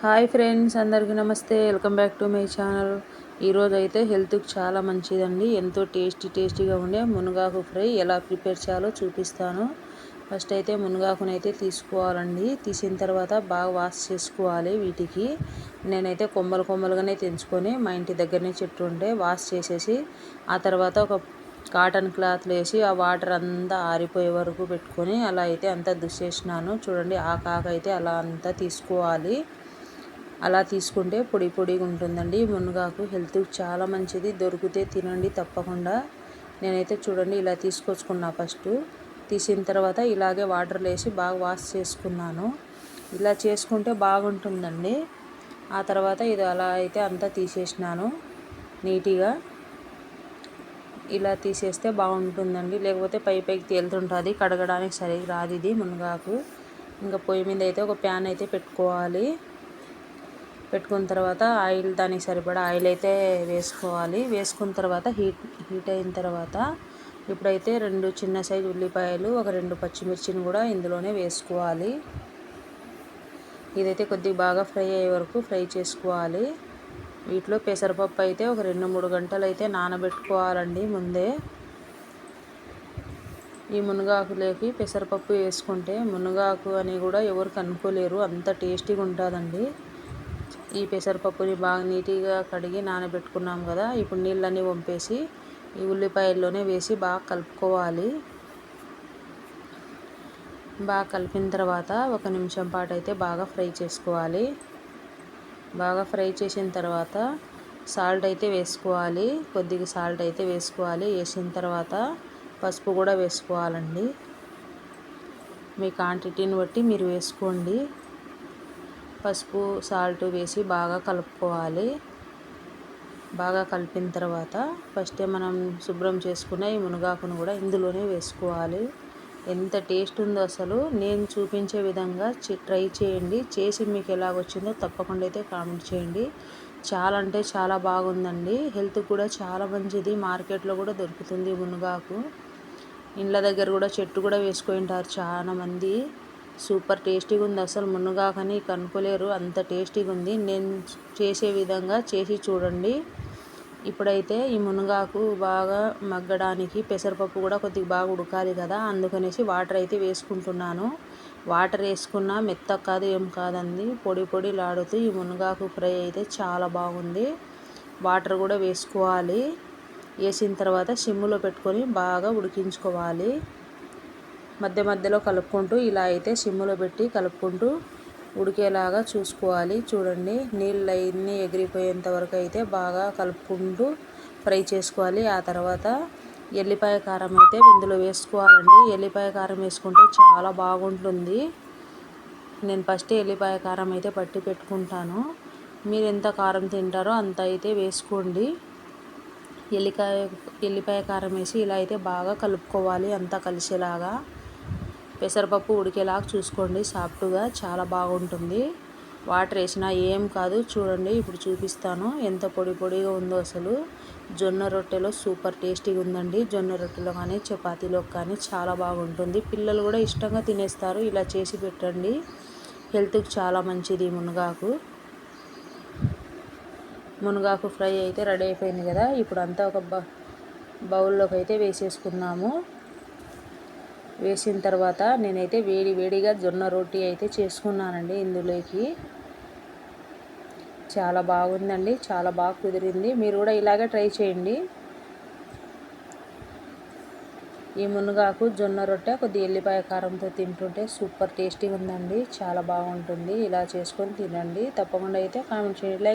Hi friends అందరికీ నమస్తే. Welcome back to my channel. ఈరోజు అయితే హెల్త్కి చాలా మంచిదండి. ఎంతో టేస్టీ టేస్టీగా ఉండే మునగాకు ఫ్రై ఎలా ప్రిపేర్ చేయాలో చూపిస్తాను. ఫస్ట్ అయితే మునగాకుని అయితే తీసుకోవాలండి. తీసిన తర్వాత బాగా వాష్ చేసుకోవాలి వీటికి. నేనైతే కొమ్మలు కొమ్మలుగానే తెంచుకొని మా ఇంటి దగ్గరనే చెట్టు ఉంటే వాష్ చేసేసి ఆ తర్వాత ఒక కాటన్ క్లాత్లు వేసి ఆ వాటర్ అంతా ఆరిపోయే వరకు పెట్టుకొని అలా అయితే అంతా దుసేసినాను చూడండి ఆ కాక అయితే అలా అంతా తీసుకోవాలి. అలా తీసుకుంటే పొడి పొడిగా ఉంటుందండి. మునగాకు హెల్త్కి చాలా మంచిది. దొరికితే తినండి తప్పకుండా. నేనైతే చూడండి ఇలా తీసుకొచ్చుకున్నా ఫస్ట్. తీసిన తర్వాత ఇలాగే వాటర్ వేసి బాగా వాష్ చేసుకున్నాను. ఇలా చేసుకుంటే బాగుంటుందండి. ఆ తర్వాత ఇది అలా అయితే అంతా తీసేసినాను నీట్గా. ఇలా తీసేస్తే బాగుంటుందండి. లేకపోతే పై పైకి తేలుతుంటుంది. కడగడానికి సరిగ్గా రాదు ఇది మునగాకు. ఇంకా పొయ్యి మీద అయితే ఒక ప్యాన్ అయితే పెట్టుకోవాలి. పెట్టుకున్న తర్వాత ఆయిల్ దానికి సరిపడా ఆయిల్ అయితే వేసుకోవాలి. వేసుకున్న తర్వాత హీట్ హీట్ అయిన తర్వాత ఇప్పుడైతే రెండు చిన్న సైజు ఉల్లిపాయలు ఒక రెండు పచ్చిమిర్చిని కూడా ఇందులోనే వేసుకోవాలి. ఇదైతే కొద్దిగా బాగా ఫ్రై అయ్యే వరకు ఫ్రై చేసుకోవాలి. వీటిలో పెసరపప్పు అయితే ఒక రెండు మూడు గంటలు అయితే నానబెట్టుకోవాలండి ముందే. ఈ మునగాకులోకి పెసరపప్పు వేసుకుంటే మునగాకు అని కూడా ఎవరు కనుక్కోలేరు అంత టేస్టీగా ఉంటుందండి. ఈ పెసరపప్పుని బాగా నీట్గా కడిగి నానబెట్టుకున్నాం కదా ఇప్పుడు నీళ్ళన్నీ వంపేసి ఈ ఉల్లిపాయల్లోనే వేసి బాగా కలుపుకోవాలి. బాగా కలిపిన తర్వాత ఒక నిమిషం పాటు అయితే బాగా ఫ్రై చేసుకోవాలి. బాగా ఫ్రై చేసిన తర్వాత సాల్ట్ అయితే వేసుకోవాలి. కొద్దిగా సాల్ట్ అయితే వేసుకోవాలి. వేసిన తర్వాత పసుపు కూడా వేసుకోవాలండి. మీ క్వాంటిటీని బట్టి మీరు వేసుకోండి. పసుపు సాల్ట్ వేసి బాగా కలుపుకోవాలి. బాగా కలిపిన తర్వాత ఫస్టే మనం శుభ్రం చేసుకున్న ఈ మునగాకును కూడా ఇందులోనే వేసుకోవాలి. ఎంత టేస్ట్ ఉందో అసలు. నేను చూపించే విధంగా ట్రై చేయండి. చేసి మీకు ఎలాగొచ్చిందో తప్పకుండా అయితే కామెంట్ చేయండి. చాలా అంటే చాలా బాగుందండి. హెల్త్ కూడా చాలా మంచిది. మార్కెట్లో కూడా దొరుకుతుంది మునగాకు. ఇండ్ల దగ్గర కూడా చెట్టు కూడా వేసుకుంటారు చాలామంది సూపర్ టేస్టీగా ఉంది. అసలు మునగాకని కనుక్కోలేరు. అంత టేస్టీగా ఉంది. నేను చేసే విధంగా చేసి చూడండి. ఇప్పుడైతే ఈ మునగాకు బాగా మగ్గడానికి పెసరపప్పు కూడా కొద్దిగా బాగా ఉడకాలి కదా. అందుకనేసి వాటర్ అయితే వేసుకుంటున్నాను. వాటర్ వేసుకున్నా మెత్త కాదు ఏం కాదండి. పొడి పొడి లాడుతూ ఈ మునగాకు ఫ్రై అయితే చాలా బాగుంది. వాటర్ కూడా వేసుకోవాలి. వేసిన తర్వాత సిమ్లో పెట్టుకొని బాగా ఉడికించుకోవాలి. మధ్య మధ్యలో కలుపుకుంటూ ఇలా అయితే సిమ్లో పెట్టి కలుపుకుంటూ ఉడికేలాగా చూసుకోవాలి. చూడండి నీళ్ళు అన్నీ ఎగిరిపోయేంత వరకు అయితే బాగా కలుపుకుంటూ ఫ్రై చేసుకోవాలి. ఆ తర్వాత ఎల్లిపాయ కారం అయితే ఇందులో వేసుకోవాలండి. ఎల్లిపాయ కారం వేసుకుంటే చాలా బాగుంటుంది. నేను ఫస్ట్ ఎల్లిపాయ కారం అయితే పట్టి పెట్టుకుంటాను. మీరు ఎంత కారం తింటారో అంత అయితే వేసుకోండి. ఎల్లికాయ ఎల్లిపాయ కారం వేసి ఇలా అయితే బాగా కలుపుకోవాలి అంతా కలిసేలాగా. పెసరపప్పు ఉడికేలాగా చూసుకోండి. సాఫ్ట్గా చాలా బాగుంటుంది. వాటర్ వేసినా ఏం కాదు. చూడండి ఇప్పుడు చూపిస్తాను ఎంత పొడి పొడిగా ఉందో అసలు. జొన్న రొట్టెలో సూపర్ టేస్టీగా ఉందండి. జొన్న రొట్టెలో కానీ చపాతీలో కానీ చాలా బాగుంటుంది. పిల్లలు కూడా ఇష్టంగా తినేస్తారు. ఇలా చేసి పెట్టండి. హెల్త్కి చాలా మంచిది మునగాకు. మునగాకు ఫ్రై అయితే రెడీ అయిపోయింది కదా. ఇప్పుడు అంతా ఒక బౌల్లోకి అయితే వేసేసుకున్నాము వేసిన తర్వాత నేనైతే వేడి వేడిగా జొన్న రోటీ అయితే చేసుకున్నానండి ఇందులోకి. చాలా బాగుందండి చాలా బాగా కుదిరింది. మీరు కూడా ఇలాగే ట్రై చేయండి. ఈ మునగాకు జొన్న రొట్టె కొద్ది ఎల్లిపాయ కారంతో తింటుంటే సూపర్ టేస్టీగా ఉందండి చాలా బాగుంటుంది. ఇలా చేసుకొని తినండి. తప్పకుండా అయితే కామెంట్ చేయండి.